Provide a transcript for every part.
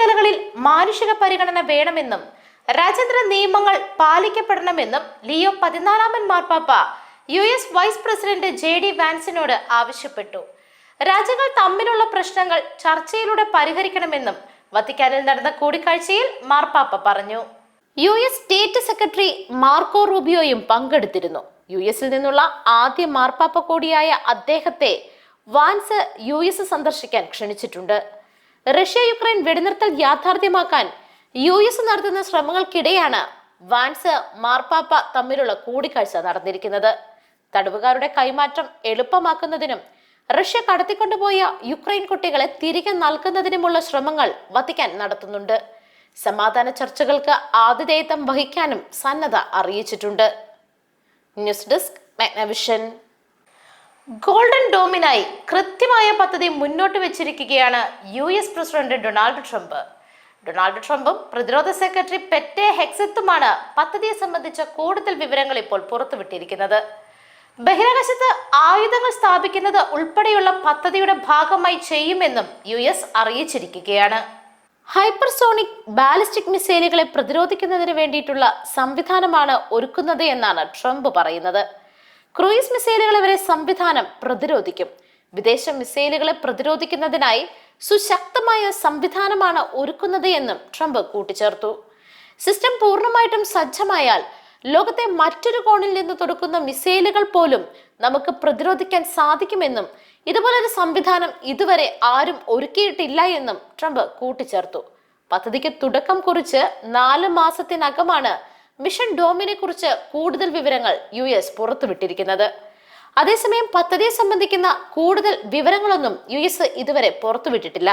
മേഖലകളിൽ മാനുഷിക പരിഗണന വേണമെന്നും രാജ്യാന്തര നിയമങ്ങൾ പാലിക്കപ്പെടണമെന്നും ലിയോ പതിനാലാമൻ മാർപ്പാപ്പ U S vice president J D വാൻസിനോട് ആവശ്യപ്പെട്ടു. രാജ്യങ്ങൾ തമ്മിലുള്ള പ്രശ്നങ്ങൾ ചർച്ചയിലൂടെ പരിഹരിക്കണമെന്നും വത്തിക്കാനിൽ നടന്ന കൂടിക്കാഴ്ചയിൽ മാർപ്പാപ്പ പറഞ്ഞു. U S state secretary Marco റൂബിയോയും പങ്കെടുത്തിരുന്നു. യു എസിൽ നിന്നുള്ള ആദ്യ മാർപ്പാപ്പ കൂടിയായ അദ്ദേഹത്തെ വാൻസ് യു എസ് സന്ദർശിക്കാൻ ക്ഷണിച്ചിട്ടുണ്ട്. റഷ്യ യുക്രൈൻ വെടിനിർത്തൽ യാഥാർത്ഥ്യമാക്കാൻ യു എസ് നടത്തുന്ന ശ്രമങ്ങൾക്കിടെയാണ് വാൻസ് മാർപ്പാപ്പ തമ്മിലുള്ള കൂടിക്കാഴ്ച നടന്നിരിക്കുന്നത്. തടവുകാരുടെ കൈമാറ്റം എളുപ്പമാക്കുന്നതിനും റഷ്യ കടത്തിക്കൊണ്ടുപോയ യുക്രൈൻ കുട്ടികളെ തിരികെ നൽകുന്നതിനുമുള്ള ശ്രമങ്ങൾ വത്തിക്കാൻ നടത്തുന്നുണ്ട്. സമാധാന ചർച്ചകൾക്ക് ആതിഥേയത്വം വഹിക്കാനും സന്നദ്ധ അറിയിച്ചിട്ടുണ്ട്. News desk Magnavision. ഗോൾഡൻ ഡോമിനായി കൃത്യമായ പദ്ധതി മുന്നോട്ട് വെച്ചിരിക്കുകയാണ് U S president Donald Trump. Donald ട്രംപും പ്രതിരോധ സെക്രട്ടറി പെറ്റെ ഹെക്സത്തുമാണ് പദ്ധതിയെ സംബന്ധിച്ച കൂടുതൽ വിവരങ്ങൾ ഇപ്പോൾ പുറത്തുവിട്ടിരിക്കുന്നത്. ബഹിരാകാശത്ത് ആയുധങ്ങൾ സ്ഥാപിക്കുന്നത് ഉൾപ്പെടെയുള്ള പദ്ധതിയുടെ ഭാഗമായി ചെയ്യുമെന്നും യു എസ് അറിയിച്ചിരിക്കുകയാണ്. ഹൈപ്പർസോണിക് ബാലിസ്റ്റിക് മിസൈലുകളെ പ്രതിരോധിക്കുന്നതിന് വേണ്ടിയിട്ടുള്ള സംവിധാനമാണ് ഒരുക്കുന്നത് എന്നാണ് ട്രംപ് പറയുന്നത്. ക്രൂയിസ് മിസൈലുകളെ വരെ സംവിധാനം പ്രതിരോധിക്കും. വിദേശ മിസൈലുകളെ പ്രതിരോധിക്കുന്നതിനായി സുശക്തമായ സംവിധാനമാണ് ഒരുക്കുന്നത് എന്നും ട്രംപ് കൂട്ടിച്ചേർത്തു. സിസ്റ്റം പൂർണമായിട്ടും സജ്ജമായാൽ ലോകത്തെ മറ്റൊരു കോണിൽ നിന്ന് തുടക്കുന്ന മിസൈലുകൾ പോലും നമുക്ക് പ്രതിരോധിക്കാൻ സാധിക്കുമെന്നും ഇതുപോലൊരു സംവിധാനം ഇതുവരെ ആരും ഒരുക്കിയിട്ടില്ല എന്നും ട്രംപ് കൂട്ടിച്ചേർത്തു. പദ്ധതിക്ക് തുടക്കം കുറിച്ച് നാല് മാസത്തിനകമാണ് മിഷൻ ഡോമിനെ കുറിച്ച് കൂടുതൽ വിവരങ്ങൾ യു എസ് പുറത്തുവിട്ടിരിക്കുന്നത്. അതേസമയം പദ്ധതിയെ സംബന്ധിക്കുന്ന കൂടുതൽ വിവരങ്ങളൊന്നും യു എസ് ഇതുവരെ പുറത്തുവിട്ടിട്ടില്ല.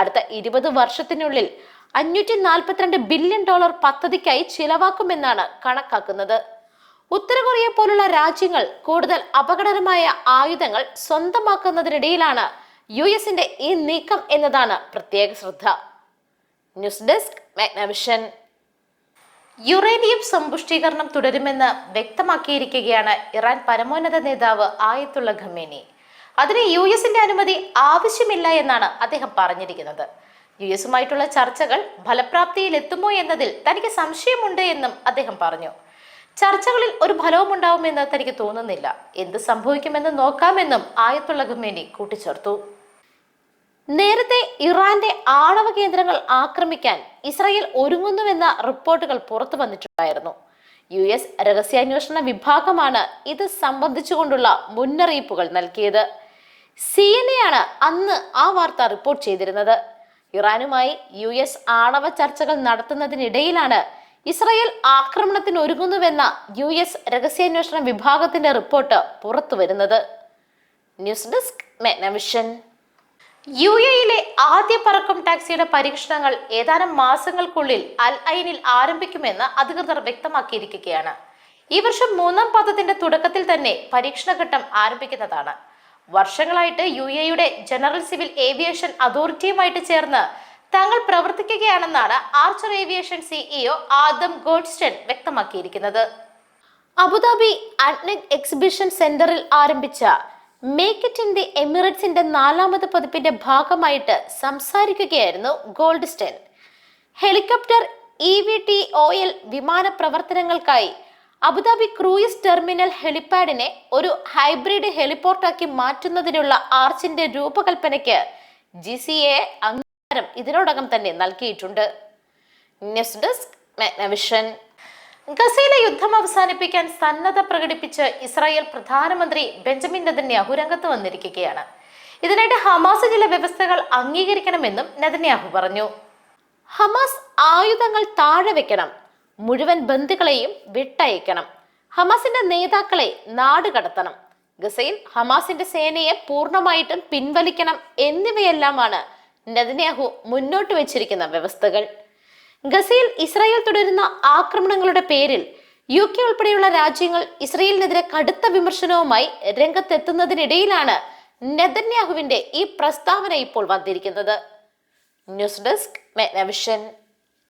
അടുത്ത ഇരുപത് വർഷത്തിനുള്ളിൽ അഞ്ഞൂറ്റി നാൽപ്പത്തിരണ്ട് ബില്യൺ ഡോളർ പദ്ധതിക്കായി ചിലവാക്കുമെന്നാണ് കണക്കാക്കുന്നത്. ഉത്തര കൊറിയ പോലുള്ള രാജ്യങ്ങൾ കൂടുതൽ അപകടകരമായ ആയുധങ്ങൾ സ്വന്തമാക്കുന്നതിനിടയിലാണ് യു എസിന്റെ ഈ നീക്കം എന്നതാണ് പ്രത്യേക ശ്രദ്ധ. News desk Magnavision. യുറേനിയം സമ്പുഷ്ടീകരണം തുടരുമെന്ന് വ്യക്തമാക്കിയിരിക്കുകയാണ് ഇറാൻ പരമോന്നത നേതാവ് ആയത്തുള്ള ഖമേനി. അതിന് യു എസിന്റെ അനുമതി ആവശ്യമില്ല എന്നാണ് അദ്ദേഹം പറഞ്ഞിരിക്കുന്നത്. യു എസുമായിട്ടുള്ള ചർച്ചകൾ ഫലപ്രാപ്തിയിൽ എത്തുമോ എന്നതിൽ തനിക്ക് സംശയമുണ്ട് എന്നും അദ്ദേഹം പറഞ്ഞു. ചർച്ചകളിൽ ഒരു ഫലവും ഉണ്ടാവുമെന്ന് തനിക്ക് തോന്നുന്നില്ല. എന്ത് സംഭവിക്കുമെന്ന് നോക്കാമെന്നും ആയത്തുള്ള ഖമേനി കൂട്ടിച്ചേർത്തു. നേരത്തെ ഇറാന്റെ ആണവ കേന്ദ്രങ്ങൾ ആക്രമിക്കാൻ ഇസ്രായേൽ ഒരുങ്ങുന്നുവെന്ന റിപ്പോർട്ടുകൾ പുറത്തു വന്നിട്ടുണ്ടായിരുന്നു. യു എസ് രഹസ്യാന്വേഷണ വിഭാഗമാണ് ഇത് സംബന്ധിച്ചുകൊണ്ടുള്ള മുന്നറിയിപ്പുകൾ നൽകിയത്. സി എൻ ആണ് അന്ന് ആ വാർത്ത റിപ്പോർട്ട് ചെയ്തിരുന്നത്. ഇറാനുമായി യു എസ് ആണവ ചർച്ചകൾ നടത്തുന്നതിനിടയിലാണ് ഇസ്രായേൽ ആക്രമണത്തിന് ഒരുങ്ങുന്നുവെന്ന യു എസ് രഹസ്യാന്വേഷണ വിഭാഗത്തിന്റെ റിപ്പോർട്ട് പുറത്തുവരുന്നത്. ന്യൂസ് ഡെസ്ക് മെഗ്നവിഷൻ യു എയിലെ ആദ്യ പറക്കും ടാക്സിയുടെ പരീക്ഷണങ്ങൾ ഏതാനും മാസങ്ങൾക്കുള്ളിൽ അൽ ഐനിൽ ആരംഭിക്കുമെന്ന് അധികൃതർ വ്യക്തമാക്കിയിരിക്കുകയാണ്. ഈ വർഷം മൂന്നാം പാദത്തിന്റെ തുടക്കത്തിൽ തന്നെ പരീക്ഷണഘട്ടം ആരംഭിക്കുന്നതാണ്. വർഷങ്ങളായിട്ട് യു എയുടെ ജനറൽ സിവിൽ ഏവിയേഷൻ അതോറിറ്റിയുമായിട്ട് ചേർന്ന് തങ്ങൾ പ്രവർത്തിക്കുകയാണെന്നാണ് Archer aviation CEO Adam Goldstein വ്യക്തമാക്കിയിരിക്കുന്നത്. അബുദാബി അഡ്നിക് എക്സിബിഷൻ സെന്ററിൽ ആരംഭിച്ച മേക്ക് ഇറ്റ് ഇൻ ദി എമിറേറ്റ്സിന്റെ നാലാമത് പതിപ്പിന്റെ ഭാഗമായിട്ട് സംസാരിക്കുകയായിരുന്നു Goldstein helicopter E V T O L വിമാന പ്രവർത്തനങ്ങൾക്കായി അബുദാബി ക്രൂയിസ് ടെർമിനൽ ഹെലിപാഡിനെ ഒരു ഹൈബ്രിഡ് ഹെലിപോർട്ടാക്കി മാറ്റുന്നതിനുള്ള ആർച്ചിന്റെ രൂപകൽപ്പനയ്ക്ക് ജി സി എ അംഗീകാരം ഇതിനോടകം തന്നെ നൽകിയിട്ടുണ്ട്. ന്യൂസ് ഡെസ്ക് മാഗ്നവിഷൻ ഗസയിലെ യുദ്ധം അവസാനിപ്പിക്കാൻ സന്നദ്ധ പ്രകടിപ്പിച്ച് ഇസ്രായേൽ പ്രധാനമന്ത്രി ബെഞ്ചമിൻ നെതന്യാഹു രംഗത്ത് വന്നിരിക്കുകയാണ്. ഇതിനായിട്ട് ഹമാസ് ചില വ്യവസ്ഥകൾ അംഗീകരിക്കണമെന്നും നെതന്യാഹു പറഞ്ഞു. ഹമാസ് ആയുധങ്ങൾ താഴെ വെക്കണം മുഴുവൻ ബന്ധുക്കളെയും വിട്ടയക്കണം ഹമാസിന്റെ നേതാക്കളെ നാട് കടത്തണം ഗസയിൽ ഹമാസിന്റെ സേനയെ പൂർണമായിട്ടും പിൻവലിക്കണം എന്നിവയെല്ലാമാണ് നെതന്യാഹു മുന്നോട്ട് വെച്ചിരിക്കുന്ന വ്യവസ്ഥകൾ. ഗസയിൽ ഇസ്രായേൽ തുടരുന്ന ആക്രമണങ്ങളുടെ പേരിൽ യു കെ ഉൾപ്പെടെയുള്ള രാജ്യങ്ങൾ ഇസ്രയേലിനെതിരെ കടുത്ത വിമർശനവുമായി രംഗത്തെത്തുന്നതിനിടയിലാണ് നെതന്യാഹുവിന്റെ ഈ പ്രസ്താവന ഇപ്പോൾ വന്നിരിക്കുന്നത്. News desk മെഗ്നവിഷൻ